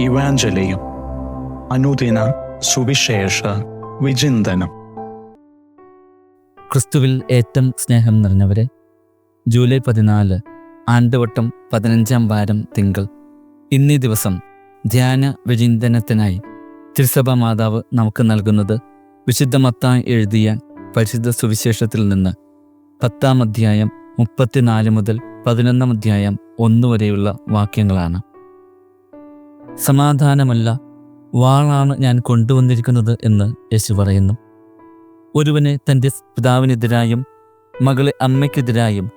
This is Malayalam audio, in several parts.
ഇവാഞ്ചലിയും അനുദിന സുവിശേഷ വിചിന്തനം. ക്രിസ്തുവിൽ ഏറ്റവും സ്നേഹം നിറഞ്ഞവരെ ജൂലൈ പതിനാല് ആണ്ടുവട്ടം പതിനഞ്ചാം വാരം തിങ്കൾ. ഇന്നീ ദിവസം ധ്യാന വിചിന്തനത്തിനായി തിരുസഭ മാതാവ് നമുക്ക് നൽകുന്നത് വിശുദ്ധ മത്തായി എഴുതിയ പരിശുദ്ധ സുവിശേഷത്തിൽ നിന്ന് പത്താം അധ്യായം മുപ്പത്തിനാല് മുതൽ പതിനൊന്നാം അധ്യായം ഒന്ന് വരെയുള്ള വാക്യങ്ങളാണ്. സമാധാനമല്ല. വാളാണ് ഞാൻ കൊണ്ടുവന്നിരിക്കുന്നത് എന്ന് യേശു പറയുന്നു. ഒരുവനെ തന്റെ പിതാവിനെതിരായും മകളെ അമ്മയ്ക്കെതിരായും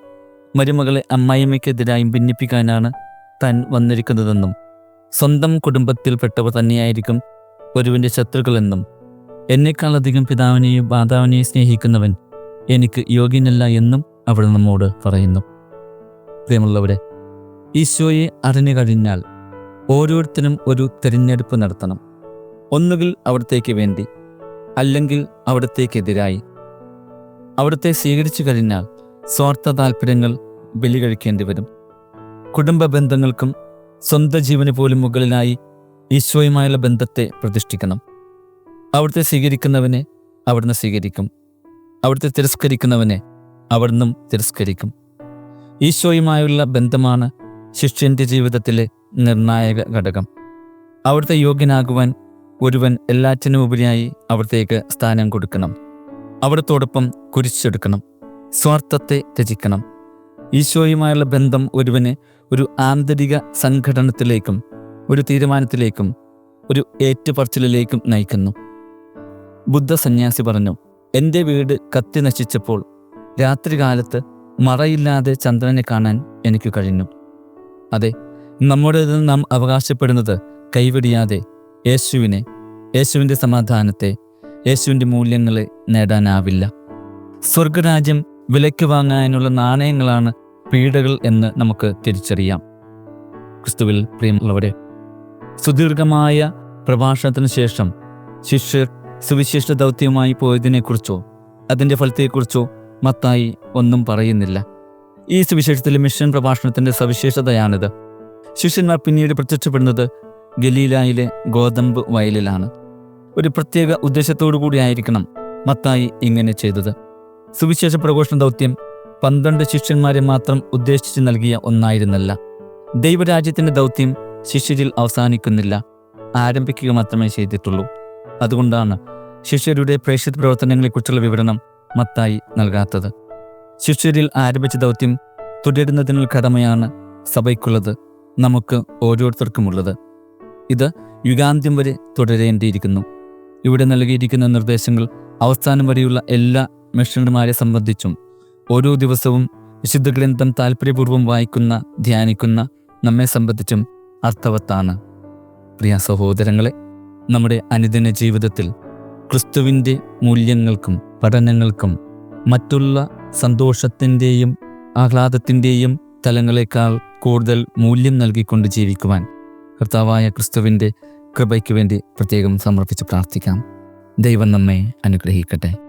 മരുമകളെ അമ്മായിമ്മയ്ക്കെതിരായും ഭിന്നിപ്പിക്കാനാണ് താൻ വന്നിരിക്കുന്നതെന്നും സ്വന്തം കുടുംബത്തിൽപ്പെട്ടവർ തന്നെയായിരിക്കും ഒരുവന്റെ ശത്രുക്കളെന്നും എന്നെക്കാളധികം പിതാവിനെയും മാതാവിനെയും സ്നേഹിക്കുന്നവൻ എനിക്ക് യോഗ്യനല്ല എന്നും അവിടെ നമ്മോട് പറയുന്നു. പ്രിയമുള്ളവരെ ഈശോയെ അറിഞ്ഞു കഴിഞ്ഞാൽ ഓരോരുത്തരും ഒരു തിരഞ്ഞെടുപ്പ് നടത്തണം. ഒന്നുകിൽ അവിടത്തേക്ക് വേണ്ടി അല്ലെങ്കിൽ അവിടത്തേക്കെതിരായി അവിടുത്തെ സ്വീകരിച്ചു കഴിഞ്ഞാൽ സ്വാർത്ഥ താല്പര്യങ്ങൾ ബലി കഴിക്കേണ്ടി വരും. കുടുംബ ബന്ധങ്ങൾക്കും സ്വന്തം ജീവന് പോലും മുകളിലായി ഈശോയുമായുള്ള ബന്ധത്തെ പ്രതിഷ്ഠിക്കണം. അവിടുത്തെ സ്വീകരിക്കുന്നവനെ അവിടുന്ന് സ്വീകരിക്കും. അവിടുത്തെ തിരസ്കരിക്കുന്നവനെ അവിടുന്നും തിരസ്കരിക്കും. ഈശോയുമായുള്ള ബന്ധമാണ് ശിഷ്യന്റെ ജീവിതത്തിലെ നിർണായക ഘടകം. അവിടുത്തെ യോഗ്യനാകുവാൻ ഒരുവൻ എല്ലാറ്റിനും ഉപരിയായി അവിടത്തേക്ക് സ്ഥാനം കൊടുക്കണം. അവിടത്തോടൊപ്പം കുരിച്ചെടുക്കണം സ്വാർത്ഥത്തെ രചിക്കണം ഈശോയുമായുള്ള ബന്ധം ഒരുവന് ഒരു ആന്തരിക സംഘടനത്തിലേക്കും ഒരു തീരുമാനത്തിലേക്കും ഒരു ഏറ്റുപറച്ചിലിലേക്കും നയിക്കുന്നു. ബുദ്ധ സന്യാസി പറഞ്ഞു എന്റെ വീട് കത്തി നശിച്ചപ്പോൾ രാത്രികാലത്ത് മറയില്ലാതെ ചന്ദ്രനെ കാണാൻ എനിക്ക് കഴിഞ്ഞു. അതെ നമ്മുടേത് നാം അവകാശപ്പെടുന്നത് കൈവെടിയാതെ യേശുവിനെ യേശുവിന്റെ സമാധാനത്തെ യേശുവിന്റെ മൂല്യങ്ങളെ നേടാനാവില്ല. സ്വർഗരാജ്യം വിലയ്ക്ക് വാങ്ങാനുള്ള നാണയങ്ങളാണ് പീഡകൾ എന്ന് നമുക്ക് തിരിച്ചറിയാം. ക്രിസ്തുവിൽ പ്രിയമുള്ളവരെ സുദീർഘമായ പ്രഭാഷണത്തിന് ശേഷം ശിഷ്യർ സുവിശേഷ ദൗത്യമായി പോയതിനെക്കുറിച്ചോ അതിന്റെ ഫലത്തെക്കുറിച്ചോ മത്തായി ഒന്നും പറയുന്നില്ല. ഈ സുവിശേഷത്തിലെ മിഷൻ പ്രഭാഷണത്തിന്റെ സവിശേഷതയാണിത്. ശിഷ്യന്മാർ പിന്നീട് പ്രത്യക്ഷപ്പെടുന്നത് ഗലീലായിലെ ഗോതമ്പ് വയലിലാണ്. ഒരു പ്രത്യേക ഉദ്ദേശത്തോടു കൂടിയായിരിക്കണം മത്തായി ഇങ്ങനെ ചെയ്തത്. സുവിശേഷ പ്രഘോഷണ ദൗത്യം പന്ത്രണ്ട് ശിഷ്യന്മാരെ മാത്രം ഉദ്ദേശിച്ച് നൽകിയ ഒന്നായിരുന്നല്ല. ദൈവരാജ്യത്തിന്റെ ദൗത്യം ശിഷ്യരിൽ അവസാനിക്കുന്നില്ല. ആരംഭിക്കുക മാത്രമേ ചെയ്തിട്ടുള്ളൂ. അതുകൊണ്ടാണ് ശിഷ്യരുടെ പ്രേക്ഷിത പ്രവർത്തനങ്ങളെക്കുറിച്ചുള്ള വിവരണം മത്തായി നൽകാത്തത്. ശിഷ്യരിൽ ആരംഭിച്ച ദൗത്യം തുടരുന്നതിനുള്ള കടമയാണ് സഭയ്ക്കുള്ളത്. നമുക്ക് ഓരോരുത്തർക്കുമുള്ളത്. ഇത് യുഗാന്ത്യം വരെ തുടരേണ്ടിയിരിക്കുന്നു. ഇവിടെ നൽകിയിരിക്കുന്ന നിർദ്ദേശങ്ങൾ അവസാനം വരെയുള്ള എല്ലാ മിഷണർമാരെ സംബന്ധിച്ചും ഓരോ ദിവസവും വിശുദ്ധ ഗ്രന്ഥം താല്പര്യപൂർവം വായിക്കുന്ന ധ്യാനിക്കുന്ന നമ്മെ സംബന്ധിച്ചും അർത്ഥവത്താണ്. പ്രിയ സഹോദരങ്ങളെ നമ്മുടെ അനുദിന ജീവിതത്തിൽ ക്രിസ്തുവിന്റെ മൂല്യങ്ങൾക്കും പഠനങ്ങൾക്കും മറ്റുള്ള സന്തോഷത്തിന്റെയും ആഹ്ലാദത്തിന്റെയും തലങ്ങളെക്കാൾ കൂടുതൽ മൂല്യം നൽകിക്കൊണ്ട് ജീവിക്കുവാൻ കർത്താവായ ക്രിസ്തുവിന്റെ കൃപയ്ക്ക് വേണ്ടി പ്രത്യേകം സമർപ്പിച്ച് പ്രാർത്ഥിക്കാം. ദൈവം നമ്മെ അനുഗ്രഹിക്കട്ടെ.